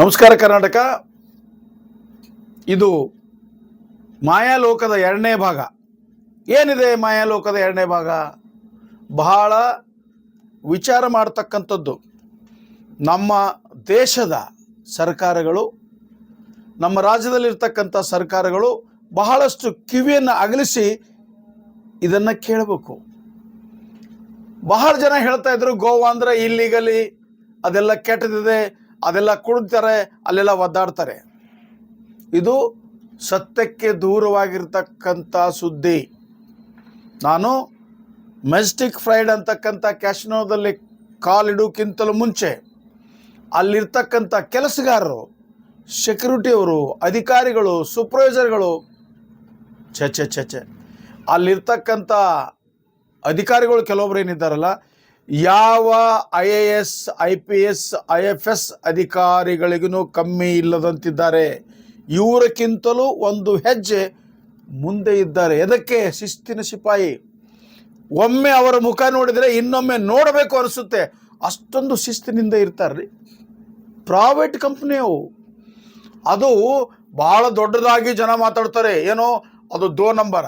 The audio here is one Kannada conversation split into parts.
ನಮಸ್ಕಾರ ಕರ್ನಾಟಕ. ಇದು ಮಾಯಾಲೋಕದ ಎರಡನೇ ಭಾಗ. ಏನಿದೆ ಮಾಯಾಲೋಕದ ಎರಡನೇ ಭಾಗ? ಬಹಳ ವಿಚಾರ ಮಾಡ್ತಕ್ಕಂಥದ್ದು. ನಮ್ಮ ದೇಶದ ಸರ್ಕಾರಗಳು, ನಮ್ಮ ರಾಜ್ಯದಲ್ಲಿರ್ತಕ್ಕಂಥ ಸರ್ಕಾರಗಳು ಬಹಳಷ್ಟು ಕಿವಿಯನ್ನು ಅಗಲಿಸಿ ಇದನ್ನು ಕೇಳಬೇಕು. ಬಹಳ ಜನ ಹೇಳ್ತಾ ಇದ್ರು, ಗೋವಾ ಅಂದರೆ ಇಲ್ಲಿಗಲಿ, ಅದೆಲ್ಲ ಕೆಟ್ಟದಿದೆ. ಅದೆಲ್ಲ ಕುಡ್ತಾರೆ ಅಲ್ಲೆಲ್ಲ ಒದ್ದಾಡ್ತಾರೆ. ಇದು ಸತ್ಯಕ್ಕೆ ದೂರವಾಗಿರ್ತಕ್ಕಂಥ ಸುದ್ದಿ. ನಾನು ಮೆಜೆಸ್ಟಿಕ್ ಫ್ರೈಡ್ ಅಂತಕ್ಕಂಥ ಕ್ಯಾಶ್ನೋದಲ್ಲಿ ಕಾಲಿಡೋಕ್ಕಿಂತಲೂ ಮುಂಚೆ ಅಲ್ಲಿರ್ತಕ್ಕಂಥ ಕೆಲಸಗಾರರು ಸೆಕ್ಯೂರಿಟಿಯವರು ಅಧಿಕಾರಿಗಳು ಸೂಪರ್ವೈಸರ್ಗಳು ಛೆ ಛೆ ಛೆ ಛೆ, ಅಲ್ಲಿರ್ತಕ್ಕಂಥ ಅಧಿಕಾರಿಗಳು ಕೆಲವೊಬ್ರು ಏನಿದ್ದಾರಲ್ಲ ಯಾವ I A S, I P S, I F S ಅಧಿಕಾರಿಗಳಿಗೂ ಕಮ್ಮಿ ಇಲ್ಲದಂತಿದ್ದಾರೆ. ಇವರಕ್ಕಿಂತಲೂ ಒಂದು ಹೆಜ್ಜೆ ಮುಂದೆ ಇದ್ದಾರೆ. ಎದಕ್ಕೆ? ಶಿಸ್ತಿನ ಸಿಪಾಯಿ. ಒಮ್ಮೆ ಅವರ ಮುಖ ನೋಡಿದರೆ ಇನ್ನೊಮ್ಮೆ ನೋಡಬೇಕು ಅನಿಸುತ್ತೆ. ಅಷ್ಟೊಂದು ಶಿಸ್ತಿನಿಂದ ಇರ್ತಾರ್ರಿ. ಪ್ರೈವೇಟ್ ಕಂಪ್ನಿಯವು ಅದು ಭಾಳ ದೊಡ್ಡದಾಗಿ ಜನ ಮಾತಾಡ್ತಾರೆ. ಏನೋ ಅದು ದೋ ನಂಬರ,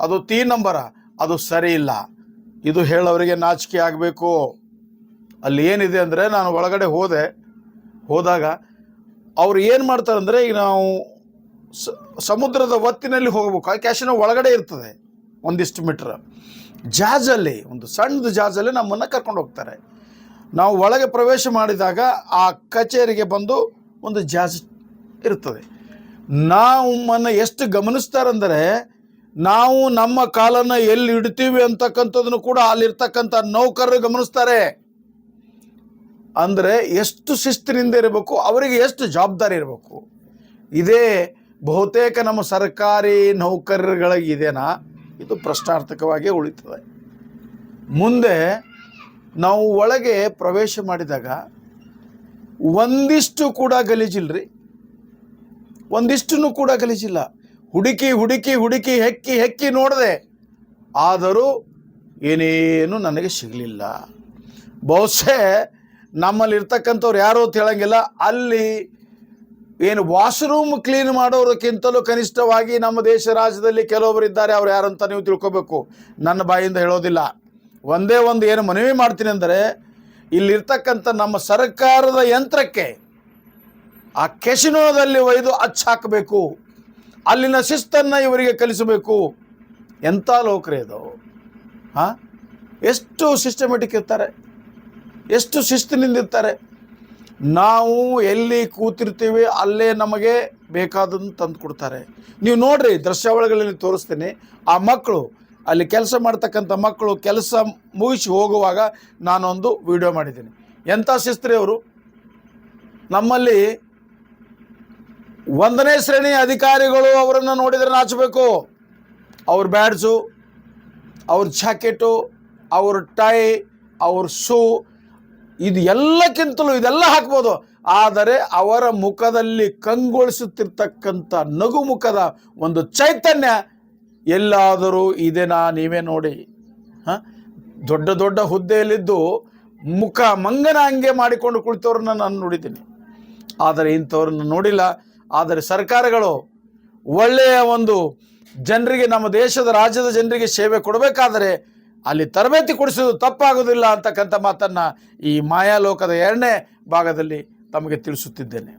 ಅದು ತೀ ನಂಬರ, ಅದು ಸರಿ ಇಲ್ಲ. ಇದು ಹೇಳೋರಿಗೆ ನಾಚಿಕೆ ಆಗಬೇಕು. ಅಲ್ಲಿ ಏನಿದೆ ಅಂದರೆ ನಾನು ಒಳಗಡೆ ಹೋದೆ. ಹೋದಾಗ ಅವ್ರು ಏನು ಮಾಡ್ತಾರೆ ಅಂದರೆ ಈಗ ನಾವು ಸಮುದ್ರದ ಒತ್ತಿನಲ್ಲಿ ಹೋಗಬೇಕು. ಆ ಕ್ಯಾಶಿನ ಒಳಗಡೆ ಇರ್ತದೆ. ಒಂದಿಷ್ಟು ಮೀಟ್ರ್ ಜಾಜಲ್ಲಿ, ಒಂದು ಸಣ್ಣದು ಜಾಜಲ್ಲಿ ನಮ್ಮನ್ನು ಕರ್ಕೊಂಡು ಹೋಗ್ತಾರೆ. ನಾವು ಒಳಗೆ ಪ್ರವೇಶ ಮಾಡಿದಾಗ ಆ ಕಚೇರಿಗೆ ಬಂದು ಒಂದು ಜಾಜ್ ಇರ್ತದೆ. ನಮ್ಮನ್ನು ಎಷ್ಟು ಗಮನಿಸ್ತಾರಂದರೆ ನಾವು ನಮ್ಮ ಕಾಲನ್ನು ಎಲ್ಲಿ ಇಡ್ತೀವಿ ಅಂತಕ್ಕಂಥದ್ದನ್ನು ಕೂಡ ಅಲ್ಲಿರ್ತಕ್ಕಂಥ ನೌಕರರು ಗಮನಿಸ್ತಾರೆ. ಅಂದರೆ ಎಷ್ಟು ಶಿಸ್ತಿನಿಂದ ಇರಬೇಕು, ಅವರಿಗೆ ಎಷ್ಟು ಜವಾಬ್ದಾರಿ ಇರಬೇಕು. ಇದೇ ಬಹುತೇಕ ನಮ್ಮ ಸರ್ಕಾರಿ ನೌಕರರುಗಳಿಗಿದೆನಾ, ಇದು ಪ್ರಶ್ನಾರ್ಥಕವಾಗಿ ಉಳಿತದೆ. ಮುಂದೆ ನಾವು ಒಳಗೆ ಪ್ರವೇಶ ಮಾಡಿದಾಗ ಒಂದಿಷ್ಟು ಕೂಡ ಗಲೀಜಿಲ್ರಿ. ಒಂದಿಷ್ಟು ಕೂಡ ಗಲೀಜಿಲ್ಲ. ಹುಡುಕಿ ಹುಡುಕಿ ಹುಡುಕಿ ಹೆಕ್ಕಿ ಹೆಕ್ಕಿ ನೋಡಿದೆ. ಆದರೂ ಏನೇನು ನನಗೆ ಸಿಗಲಿಲ್ಲ. ಬಹುಶಃ ನಮ್ಮಲ್ಲಿ ಇರ್ತಕ್ಕಂಥವ್ರು ಯಾರು ಅಂತ ಹೇಳಂಗಿಲ್ಲ. ಅಲ್ಲಿ ಏನು ವಾಶ್ರೂಮ್ ಕ್ಲೀನ್ ಮಾಡೋರಕ್ಕಿಂತಲೂ ಕನಿಷ್ಠವಾಗಿ ನಮ್ಮ ದೇಶ ರಾಜ್ಯದಲ್ಲಿ ಕೆಲವೊಬ್ಬರು ಇದ್ದಾರೆ. ಅವ್ರು ಯಾರಂತ ನೀವು ತಿಳ್ಕೊಬೇಕು. ನನ್ನ ಬಾಯಿಂದ ಹೇಳೋದಿಲ್ಲ. ಒಂದೇ ಒಂದು ಏನು ಮನವಿ ಮಾಡ್ತೀನಿ ಅಂದರೆ, ಇಲ್ಲಿರ್ತಕ್ಕಂಥ ನಮ್ಮ ಸರ್ಕಾರದ ಯಂತ್ರಕ್ಕೆ ಆ ಕೆಸಿನೋದಲ್ಲಿ ಒಯ್ದು ಅಚ್ಚಾಕಬೇಕು ಅಲ್ಲಿನ ಶಿಸ್ತನ್ನು ಇವರಿಗೆ ಕಲಿಸಬೇಕು. ಎಂಥ ಲೋಕರೇ ಇದು? ಹಾಂ? ಎಷ್ಟು ಸಿಸ್ಟಮೆಟಿಕ್ ಇರ್ತಾರೆ? ಎಷ್ಟು ಶಿಸ್ತಿನಿಂದ ಇರ್ತಾರೆ? ನಾವು ಎಲ್ಲಿ ಕೂತಿರ್ತೀವಿ, ಅಲ್ಲೇ ನಮಗೆ ಬೇಕಾದನ್ನು ತಂದು ಕೊಡ್ತಾರೆ. ನೀವು ನೋಡ್ರಿ ದೃಶ್ಯಾವಳಿಗಳಲ್ಲಿ ತೋರಿಸ್ತೀನಿ. ಆ ಮಕ್ಕಳು, ಅಲ್ಲಿ ಕೆಲಸ ಮಾಡ್ತಕ್ಕಂಥ ಮಕ್ಕಳು ಕೆಲಸ ಮುಗಿಸಿ ಹೋಗುವಾಗ ನಾನೊಂದು ವಿಡಿಯೋ ಮಾಡಿದ್ದೀನಿ. ಎಂಥ ಶಿಸ್ತ್ರಿ ಅವರು? ನಮ್ಮಲ್ಲಿ ಒಂದನೇ ಶ್ರೇಣಿ ಅಧಿಕಾರಿಗಳು ಅವರನ್ನು ನೋಡಿದರೆ ನಾಚಬೇಕು. ಅವ್ರ ಬ್ಯಾಡ್ಸು, ಅವ್ರ ಜಾಕೆಟು, ಅವ್ರ ಟೈ, ಅವ್ರ ಶೂ ಇದು ಎಲ್ಲಕ್ಕಿಂತಲೂ ಇದೆಲ್ಲ ಹಾಕ್ಬೋದು. ಆದರೆ ಅವರ ಮುಖದಲ್ಲಿ ಕಂಗೊಳಿಸುತ್ತಿರ್ತಕ್ಕಂಥ ನಗು ಮುಖದ ಒಂದು ಚೈತನ್ಯ ಎಲ್ಲಾದರೂ ಇದೆನಾ ನೀವೇ ನೋಡಿ. ಹಾಂ? ದೊಡ್ಡ ದೊಡ್ಡ ಹುದ್ದೆಯಲ್ಲಿದ್ದು ಮುಖ ಮಂಗನ ಹಂಗೆ ಮಾಡಿಕೊಂಡು ಕುಳಿತವ್ರನ್ನ ನಾನು ನೋಡಿದ್ದೀನಿ. ಆದರೆ ಇಂಥವ್ರನ್ನ ನೋಡಿಲ್ಲ. ಆದರೆ ಸರ್ಕಾರಗಳು ಒಳ್ಳೆಯ ಒಂದು ಜನರಿಗೆ, ನಮ್ಮ ದೇಶದ ರಾಜ್ಯದ ಜನರಿಗೆ ಸೇವೆ ಕೊಡಬೇಕಾದರೆ ಅಲ್ಲಿ ತರಬೇತಿ ಕೊಡಿಸೋದು ತಪ್ಪಾಗೋದಿಲ್ಲ ಅಂತಕ್ಕಂಥ ಮಾತನ್ನು ಈ ಮಾಯಾಲೋಕದ ಎರಡನೇ ಭಾಗದಲ್ಲಿ ತಮಗೆ ತಿಳಿಸುತ್ತಿದ್ದೇನೆ.